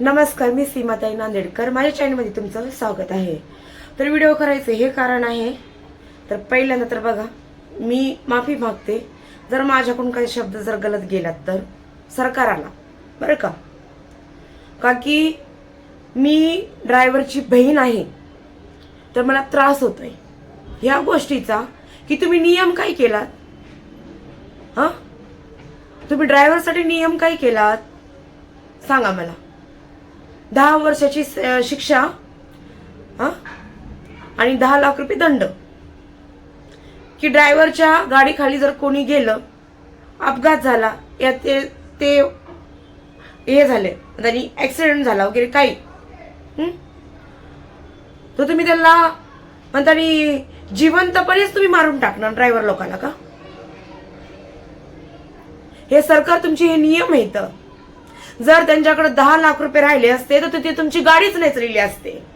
नमस्कार मी सीमाताई नांदेडकर. माझ्या चॅनलमध्ये तुमचं स्वागत आहे. तर व्हिडिओ करायचं हे कारण आहे. तर पहिल्यांदा तर बघा मी माफी मागते. जर माझ्याकडून काही शब्द जर गलत गेलात तर सरकाराला. बरं का? का की मी ड्रायव्हरची बहीण आहे. तर मला त्रास होतोय. ह्या गोष्टीचा की तुम्ही नियम काय केलात? हा? तुम्ही ड्रायव्हरसाठी नियम काय केलात? सांगा मला. दहा वर्षाची स- शिक्षा हा आणि दहा लाख रुपये दंड. की ड्रायव्हरच्या गाडीखाली जर कोणी गेलं अपघात झाला या ते ते हे झाले त्यांनी ॲक्सिडेंट झाला वगैरे काही. तर तुम्ही त्यांना म्हणतानी जिवंतपणेच तुम्ही मारून टाकणार ड्रायव्हर लोकांना का? हे सरकार तुमचे हे नियम आहेत जर त्यांच्याकडे दहा लाख रुपये राहिले असते तर ते तुमची गाडीच नेचलेली असते.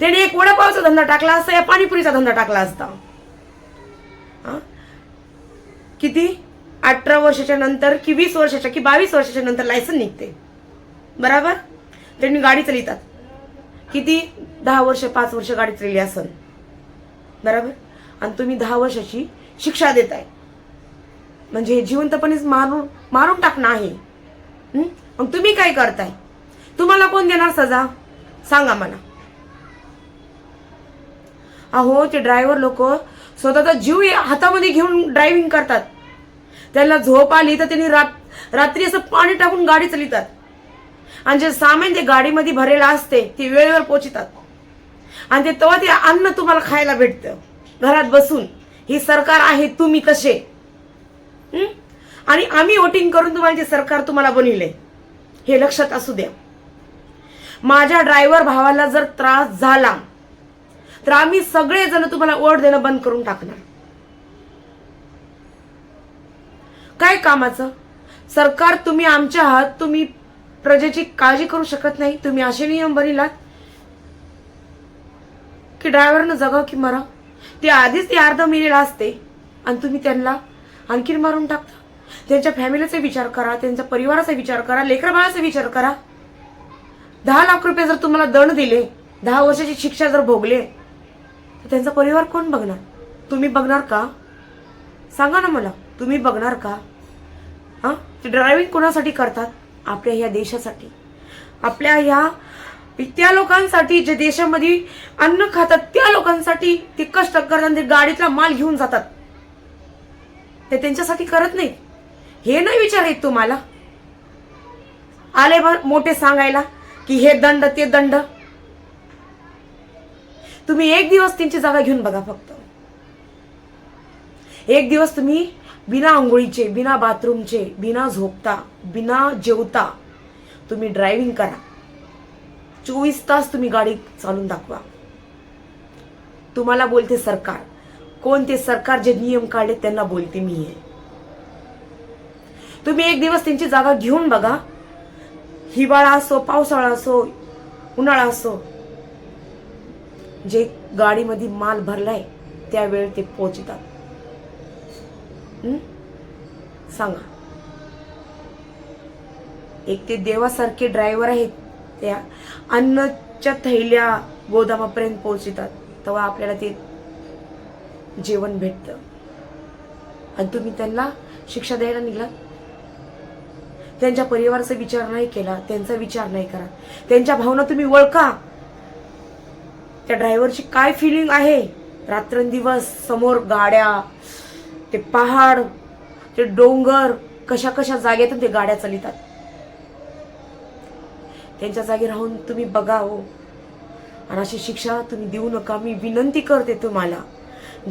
त्याने एक वडापावचा धंदा टाकला असता या पाणीपुरीचा धंदा टाकला असता. किती? अठरा वर्षाच्या नंतर की वीस वर्षाच्या की बावीस वर्षाच्या नंतर लायसन निघते. बराबर? त्यांनी गाडी चलितात. किती? दहा वर्ष पाच वर्ष गाडी चालली असन. बराबर? आणि तुम्ही दहा वर्षाची शिक्षा देताय. म्हणजे हे जिवंतपणेच मारून मारून टाकणं आहे. मग तुम्ही काय करताय? तुम्हाला कोण देणार सजा? सांगा मला. अहो ते ड्रायव्हर लोक स्वतःचा जीव हातामध्ये घेऊन ड्रायव्हिंग करतात. त्यांना झोप आली तर त्यांनी रात रात्री असं पाणी टाकून गाडी चलितात आणि जे सामान ते गाडीमध्ये भरेला असते ते वेळेवर पोचतात आणि ते तेव्हा ते अन्न तुम्हाला खायला भेटतं. घरात बसून. ही सरकार आहे तुम्ही कसे? आणि आम्ही वोटिंग करून तुम्हाला जे सरकार तुम्हाला बनविले हे लक्षात असू द्या. माझ्या ड्रायव्हर भावाला जर त्रास झाला तर आम्ही सगळेजण तुम्हाला वोट देणं बंद करून टाकणार. काय कामाचं? सरकार तुम्ही आमच्या आहात तुम्ही प्रजेची काळजी करू शकत नाही तुम्ही असे नियम बनविलात की ड्रायव्हरनं जगाव की मरा ते आधीच ते अर्ध मिळेल असते आणि तुम्ही त्यांना आणखीन मारून टाकता. त्यांच्या फॅमिलीचा विचार करा त्यांच्या परिवाराचा विचार करा लेकराबाळाचा विचार करा. दहा लाख रुपये जर तुम्हाला दंड दिले दहा वर्षाची शिक्षा जर भोगले तर त्यांचा परिवार कोण बघणार? तुम्ही बघणार का? सांगा ना मला तुम्ही बघणार का? हा? ते ड्रायव्हिंग कोणासाठी करतात? आपल्या ह्या देशासाठी. आपल्या ह्या त्या लोकांसाठी जे देशामध्ये अन्न खातात त्या लोकांसाठी ते कष्ट करतात ते गाडीतला माल घेऊन जातात. ते त्यांच्यासाठी करत नाही हे नाही विचार आहेत तुम्हाला? आले मोठे सांगायला की हे दंड ते दंड. तुम्ही एक दिवस त्यांची जागा घेऊन बघा फक्त. एक दिवस तुम्ही बिना आंघोळीचे बिना बाथरूमचे बिना झोपता बिना जेवता तुम्ही ड्रायव्हिंग करा. चोवीस तास तुम्ही गाडी चालून दाखवा. तुम्हाला बोलते सरकार. कोणते सरकार जे नियम काढले त्यांना बोलते मी. आहे तुम्ही एक दिवस त्यांची जागा घेऊन बघा. हिवाळा असो पावसाळा असो उन्हाळा असो जे गाडीमध्ये माल भरलाय त्यावेळी ते पोचतात सांगा. एक ते देवासारखे ड्रायव्हर आहेत त्या अन्नच्या थैल्या गोदामापर्यंत पोहोचतात. तेव्हा आपल्याला ते जेवण भेटतं. आणि तुम्ही त्यांना शिक्षा द्यायला निघलात? त्यांच्या परिवाराचा विचार नाही केला त्यांचा विचार नाही करा. त्यांच्या भावना तुम्ही ओळखा. त्या ड्रायव्हरची काय फिलिंग आहे? रात्रंदिवस समोर गाड्या ते पहाड ते डोंगर कशा कशा जागेतून ते गाड्या चालितात. त्यांच्या जागी राहून तुम्ही बघा हो आणि अशी शिक्षा तुम्ही देऊ नका. मी विनंती करते तुम्हाला.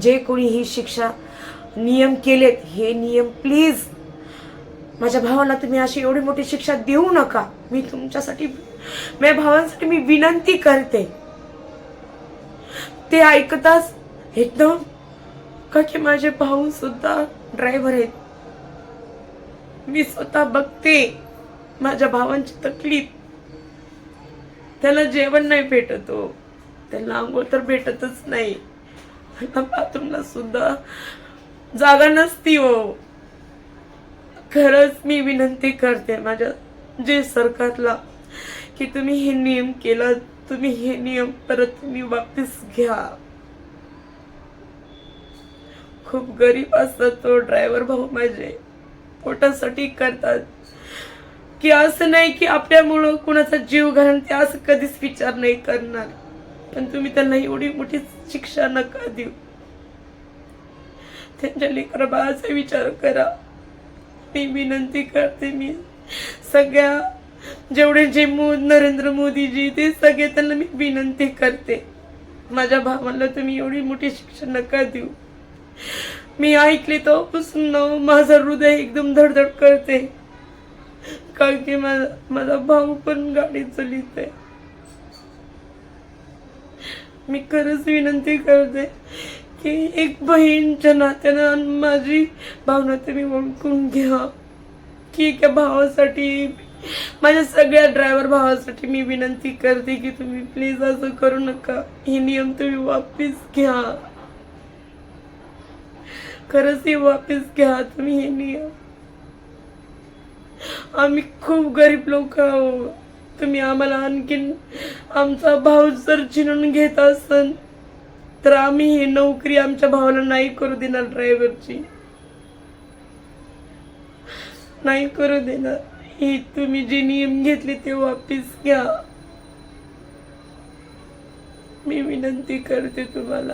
जे कोणी ही शिक्षा नियम केलेत हे नियम प्लीज माझ्या भावाला तुम्ही अशी एवढी मोठी शिक्षा देऊ नका. मी तुमच्यासाठी माझ्या भावांसाठी मी विनंती करते. ते ऐकताच एकदम का की माझे भाऊ सुद्धा ड्रायव्हर आहेत. मी स्वतः बघते माझ्या भावांची तकलीफ. त्याला जेवण नाही भेटत त्यांना त्याला आंघोळ तर भेटतच नाही. मला बाथरूमला सुद्धा जागा नसती हो. खरंच मी विनंती करते माझ्या जे सरकारला की तुम्ही हे नियम केला तुम्ही हे नियम परत तुम्ही वापस घ्या. खूप गरीब असतात तो ड्रायव्हर भाऊ माझे. पोटासाठी करतात. की असं नाही की आपल्यामुळं कुणाचा जीव घालून ते असं कधीच विचार नाही करणार. पण तुम्ही त्यांना एवढी मोठी शिक्षा नका देऊ. त्यांच्या लेकर बाळाचा विचार करा. मी विनंती करते मी. सगळ्या जेवढे जे मो नरेंद्र मोदीजी ते सगळे त्यांना मी विनंती करते. माझ्या भावाला तुम्ही एवढी मोठी शिक्षा नका देऊ. मी ऐकले तेव्हापासून ना माझं हृदय एकदम धडधड करते. कारण की माझा माझा भाऊ पण गाडी चालित आहे मी खरंच विनंती करते. की एक बहीणच्या नात्यानं माझी भावना तुम्ही ओळखून घ्या. की एका भावासाठी माझ्या सगळ्या ड्रायव्हर भावासाठी मी विनंती करते की तुम्ही प्लीज असं करू नका. हे नियम तुम्ही वापस घ्या. खरंच हे वापस घ्या तुम्ही हे नियम. आम्ही खूप गरीब लोक आहोत. तुम्ही आम्हाला आणखीन आमचा भाव जर चिनून घेत असन तर आम्ही ही नोकरी आमच्या भावाला नाही करू देणार ड्रायव्हरची नाही करू देणार. ही तुम्ही जे नियम घेतले ते वापस घ्या. मी विनंती करते तुम्हाला.